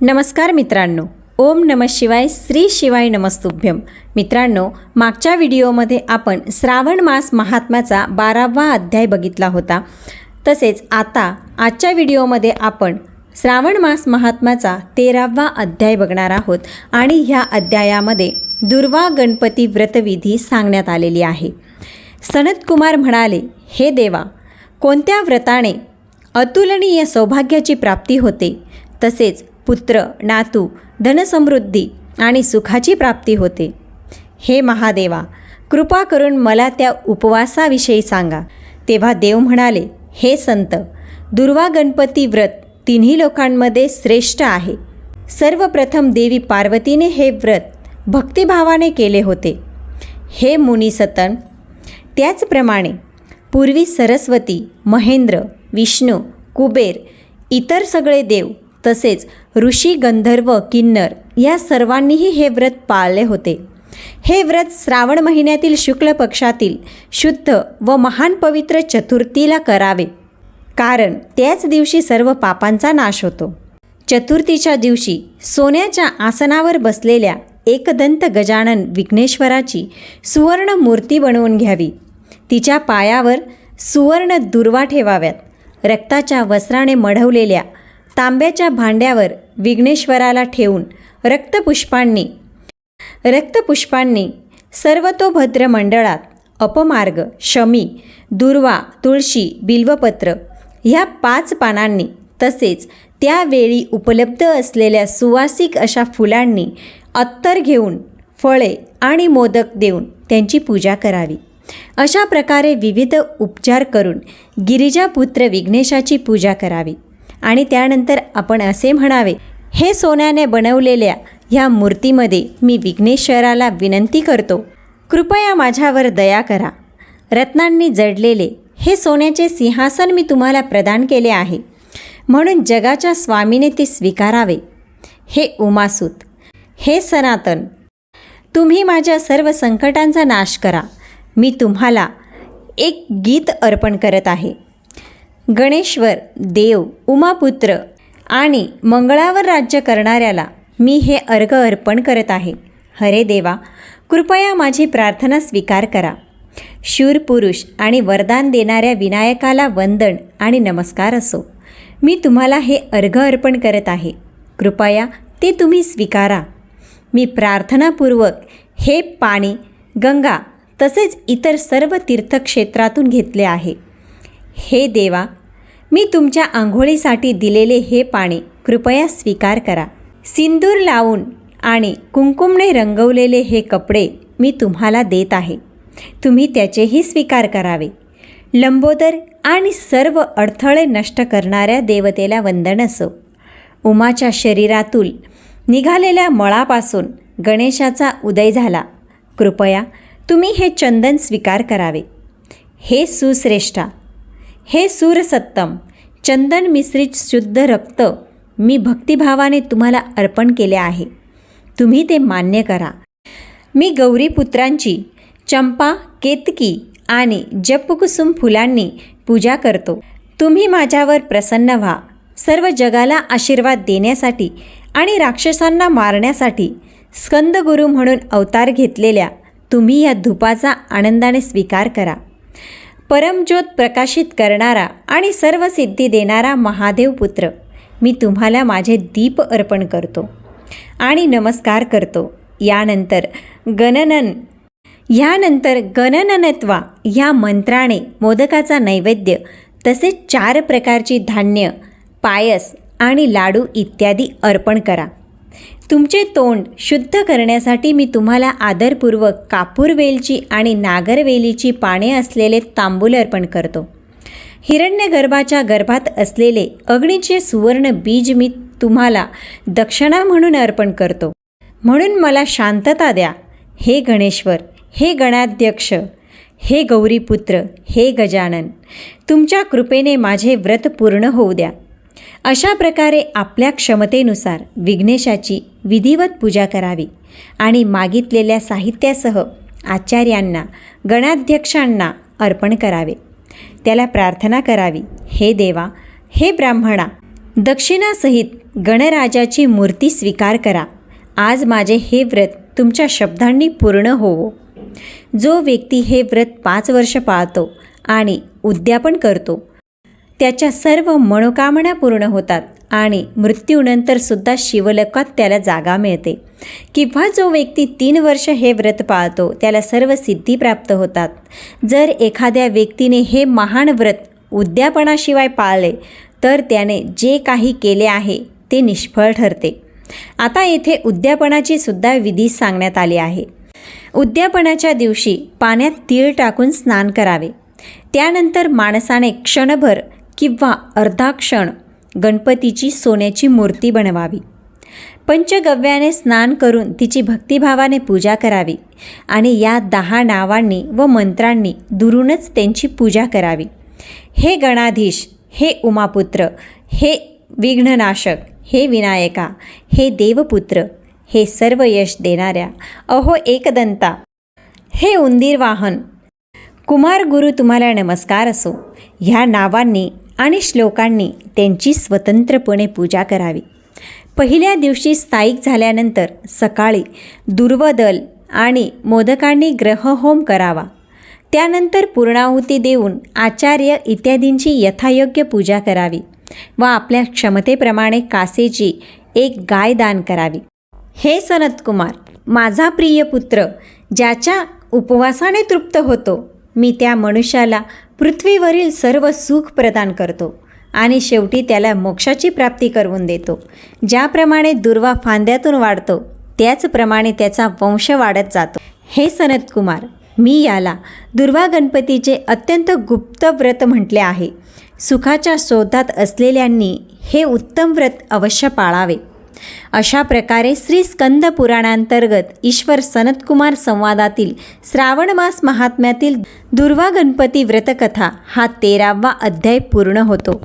नमस्कार मित्रांनो. ओम नम शिवाय श्री शिवाय नमस्तुभ्यम मित्रांनो मागच्या व्हिडिओमध्ये आपण श्रावण मास महात्म्याचा बारावा अध्याय बघितला होता. तसेच आता आजच्या व्हिडिओमध्ये आपण श्रावण मास महात्म्याचा तेरावा अध्याय बघणार आहोत आणि ह्या अध्यायामध्ये दुर्वा गणपती व्रतविधी सांगण्यात आलेली आहे. सनतकुमार म्हणाले हे देवा कोणत्या व्रताने अतुलनीय सौभाग्याची प्राप्ती होते? तसेच पुत्र नातू धनसमृद्धी आणि सुखाची प्राप्ती होते. हे महादेवा कृपा करून मला त्या उपवासाविषयी सांगा. तेव्हा देव म्हणाले हे संत दुर्वा गणपती व्रत तिन्ही लोकांमध्ये श्रेष्ठ आहे. सर्वप्रथम देवी पार्वतीने हे व्रत भक्तिभावाने केले होते. हे मुनिसतन त्याचप्रमाणे पूर्वी सरस्वती महेंद्र विष्णू कुबेर इतर सगळे देव तसेच ऋषी गंधर्व किन्नर या सर्वांनीही हे व्रत पाळले होते. हे व्रत श्रावण महिन्यातील शुक्ल पक्षातील शुद्ध व महान पवित्र चतुर्थीला करावे. कारण त्याच दिवशी सर्व पापांचा नाश होतो. चतुर्थीच्या दिवशी सोन्याच्या आसनावर बसलेल्या एकदंत गजानन विघ्नेश्वराची सुवर्ण मूर्ती बनवून घ्यावी. तिच्या पायावर सुवर्ण दुर्वा ठेवाव्यात. रक्ताच्या वस्त्राने मढवलेल्या तांब्याच्या भांड्यावर विघ्नेश्वराला ठेवून रक्तपुष्पांनी रक्तपुष्पांनी सर्वतोभद्र मंडळात अपमार्ग शमी दुर्वा तुळशी बिल्वपत्र ह्या पाच पानांनी तसेच त्यावेळी उपलब्ध असलेल्या सुवासिक अशा फुलांनी अत्तर घेऊन फळे आणि मोदक देऊन त्यांची पूजा करावी. अशा प्रकारे विविध उपचार करून गिरिजापुत्र विघ्नेशाची पूजा करावी. आणि त्यानंतर आपण असे म्हणावे हे सोन्याने बनवलेल्या ह्या मूर्तीमध्ये मी विघ्नेश्वराला विनंती करतो. कृपया माझ्यावर दया करा. रत्नांनी जडलेले हे सोन्याचे सिंहासन मी तुम्हाला प्रदान केले आहे. म्हणून जगाच्या स्वामीने ते स्वीकारावे. हे उमासूत हे सनातन तुम्ही माझ्या सर्व संकटांचा नाश करा. मी तुम्हाला एक गीत अर्पण करत आहे. गणेश्वर देव उमापुत्र आणि मंगळावर राज्य करणाऱ्याला मी हे अर्घ अर्पण करत आहे. हरे देवा कृपया माझी प्रार्थना स्वीकार करा. शूर पुरुष आणि वरदान देणाऱ्या विनायकाला वंदन आणि नमस्कार असो. मी तुम्हाला हे अर्घ अर्पण करत आहे. कृपया ते तुम्ही स्वीकारा. मी प्रार्थनापूर्वक हे पाणी गंगा तसेच इतर सर्व तीर्थक्षेत्रातून घेतले आहे. हे देवा मी तुमच्या आंघोळीसाठी दिलेले हे पाणी कृपया स्वीकार करा. सिंदूर लावून आणि कुंकुमने रंगवलेले हे कपडे मी तुम्हाला देत आहे. तुम्ही त्याचेही स्वीकार करावे. लंबोदर आणि सर्व अडथळे नष्ट करणाऱ्या देवतेला वंदन असो. उमाच्या शरीरातून निघालेल्या मळापासून गणेशाचा उदय झाला. कृपया तुम्ही हे चंदन स्वीकार करावे. हे सुश्रेष्ठा हे सूरसत्तम चंदन मिश्रित शुद्ध रक्त मी भक्तिभावाने तुम्हाला अर्पण केले आहे. तुम्ही ते मान्य करा. मी गौरीपुत्रांची चंपा केतकी आणि जपकुसुम फुलांनी पूजा करतो. तुम्ही माझ्यावर प्रसन्न व्हा. सर्व जगाला आशीर्वाद देण्यासाठी आणि राक्षसांना मारण्यासाठी स्कंदगुरू म्हणून अवतार घेतलेल्या तुम्ही या धुपाचा आनंदाने स्वीकार करा. परमज्योत प्रकाशित करणारा आणि सर्व सिद्धी देणारा महादेव पुत्र. मी तुम्हाला माझे दीप अर्पण करतो. आणि नमस्कार करतो. यानंतर गणनन. ह्यानंतर गणननत्वा ह्या मंत्राने मोदकाचा नैवेद्य तसेच चार प्रकारची धान्य पायस आणि लाडू इत्यादी अर्पण करा. तुमचे तोंड शुद्ध करण्यासाठी मी तुम्हाला आदरपूर्वक कापूरवेलची आणि नागरवेलीची पाने असलेले तांबूल अर्पण करतो. हिरण्यगर्भाच्या गर्भात असलेले अग्नीचे सुवर्ण बीज मी तुम्हाला दक्षिणा म्हणून अर्पण करतो. म्हणून मला शांतता द्या. हे गणेश्वर हे गणाध्यक्ष हे गौरीपुत्र हे गजानन तुमच्या कृपेने माझे व्रत पूर्ण होऊ द्या. अशा प्रकारे आपल्या क्षमतेनुसार विघ्नेशाची विधिवत पूजा करावी आणि मागितलेल्या साहित्यासह आचार्यांना गणाध्यक्षांना अर्पण करावे. त्याला प्रार्थना करावी हे देवा हे ब्राह्मणा दक्षिणासहित गणराजाची मूर्ती स्वीकार करा. आज माझे हे व्रत तुमच्या शब्दांनी पूर्ण होवो. जो व्यक्ती हे व्रत पाच वर्ष पाळतो आणि उद्यापन करतो त्याच्या सर्व मनोकामना पूर्ण होतात. आणि मृत्यूनंतर सुद्धा शिवलोकात त्याला जागा मिळते. किंवा जो व्यक्ती तीन वर्ष हे व्रत पाळतो त्याला सर्व सिद्धी प्राप्त होतात. जर एखाद्या व्यक्तीने हे महान व्रत उद्यापनाशिवाय पाळले तर त्याने जे काही केले आहे ते निष्फळ ठरते. आता येथे उद्यापनाची सुद्धा विधी सांगण्यात आली आहे. उद्यापनाच्या दिवशी पाण्यात तीळ टाकून स्नान करावे. त्यानंतर माणसाने क्षणभर किंवा अर्धा क्षण गणपतीची सोन्याची मूर्ती बनवावी. पंचगव्याने स्नान करून तिची भक्तिभावाने पूजा करावी आणि या दहा नावांनी व मंत्रांनी दुरूनच त्यांची पूजा करावी. हे गणाधीश हे उमापुत्र हे विघ्ननाशक हे विनायका हे देवपुत्र हे सर्व यश देणाऱ्या अहो एकदंता हे उंदीर वाहन कुमार गुरु तुम्हाला नमस्कार असो. ह्या नावांनी आणि श्लोकांनी त्यांची स्वतंत्रपणे पूजा करावी. पहिल्या दिवशी स्थायिक झाल्यानंतर सकाळी दुर्वदल आणि मोदकांनी ग्रहहोम करावा. त्यानंतर पूर्णाहुती देऊन आचार्य इत्यादींची यथायोग्य पूजा करावी व आपल्या क्षमतेप्रमाणे कासेची एक गाय दान करावी. हे सनतकुमार माझा प्रिय पुत्र ज्याच्या उपवासाने तृप्त होतो मी त्या मनुष्याला पृथ्वीवरील सर्व सुख प्रदान करतो आणि शेवटी त्याला मोक्षाची प्राप्ती करून देतो. ज्याप्रमाणे दुर्वा फांद्यातून वाढतो त्याचप्रमाणे त्याचा वंश वाढत जातो. हे सनतकुमार मी याला दुर्वा गणपतीचे अत्यंत गुप्त व्रत म्हटले आहे. सुखाच्या शोधात असलेल्यांनी हे उत्तम व्रत अवश्य पाळावे. अशा प्रकारे श्री स्कंद पुराणांतर्गत ईश्वर सनतकुमार संवादातील श्रावण मास महात्म्यातील दुर्वा गणपती व्रतकथा हा तेरावा अध्याय पूर्ण होतो.